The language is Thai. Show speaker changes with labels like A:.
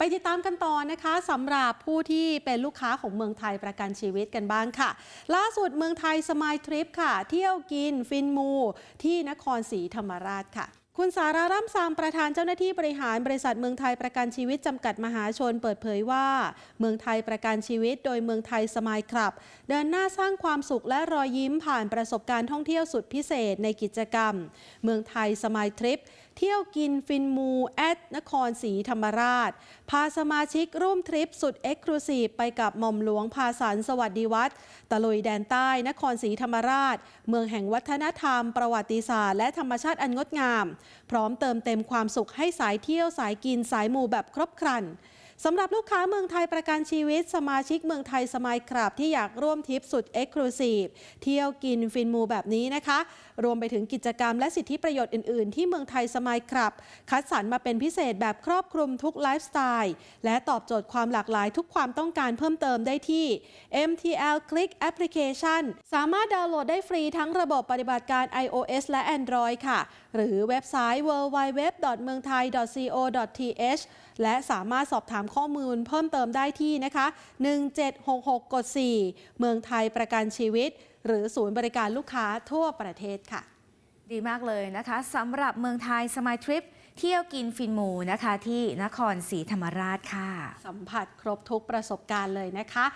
A: ไปติดตามกันต่อนะคะสำหรับผู้ที่เป็นลูกค้าของเมืองไทยประกันชีวิตกันบ้างค่ะ ล่าสุดเมืองไทยสมายทริปค่ะ เที่ยวกินฟินมู ที่นครศรีธรรมราชค่ะ คุณสาราร่ำซามประธานเจ้าหน้าที่บริหารบริษัทเมืองไทยประกันชีวิตจำกัดมหาชนเปิดเผยว่า เมืองไทยประกันชีวิตโดยเมืองไทยสมายครับ เดินหน้าสร้างความสุขและรอยยิ้มผ่านประสบการณ์ท่องเที่ยวสุดพิเศษในกิจกรรม เมืองไทยสมายทริป เที่ยวกินฟินมูแอดนครศรีธรรมราช พาสมาชิกร่วมทริปสุดเอ็กซ์คลูซีฟไปกับหม่อมหลวงพาสันสวัสดีวัฒน์ตะลุยแดนใต้นครศรีธรรมราช เมืองแห่งวัฒนธรรม ประวัติศาสตร์และธรรมชาติอันงดงามพร้อมเติมเต็มความสุขให้สายเที่ยวสายกินสายมูแบบครบครัน สำหรับลูกค้าเมืองไทยประกันชีวิต สมาชิกเมืองไทยสมายครับที่อยากร่วมทริปสุดเอ็กซ์คลูซีฟเที่ยวกินฟินมูแบบนี้นะคะ รวมไปถึงกิจกรรมและสิทธิประโยชน์อื่น ๆ ที่เมืองไทยสมายครับ คัดสรรมาเป็นพิเศษแบบครอบคลุมทุกไลฟ์สไตล์และตอบโจทย์ความหลากหลายทุกความต้องการเพิ่มเติมได้ที่ MTL Click Application สามารถดาวน์โหลดได้ฟรีทั้งระบบปฏิบัติการ iOS และ Android ค่ะ หรือเว็บไซต์ www.meungthai.co.th และสามารถสอบถามข้อมูลเพิ่มเติมได้ที่นะคะ 1766 กด 4 เมืองไทยประกันชีวิต หรือศูนย์บริการลูกค้าทั่วประเทศค่ะ
B: ดีมากเลยนะคะสำหรับเมืองไทยสมายทริปเที่ยวกินฟินหมูนะคะที่นครศรีธรรมราชค่ะ
A: สัมผัสครบทุกประสบการณ์เลยนะคะ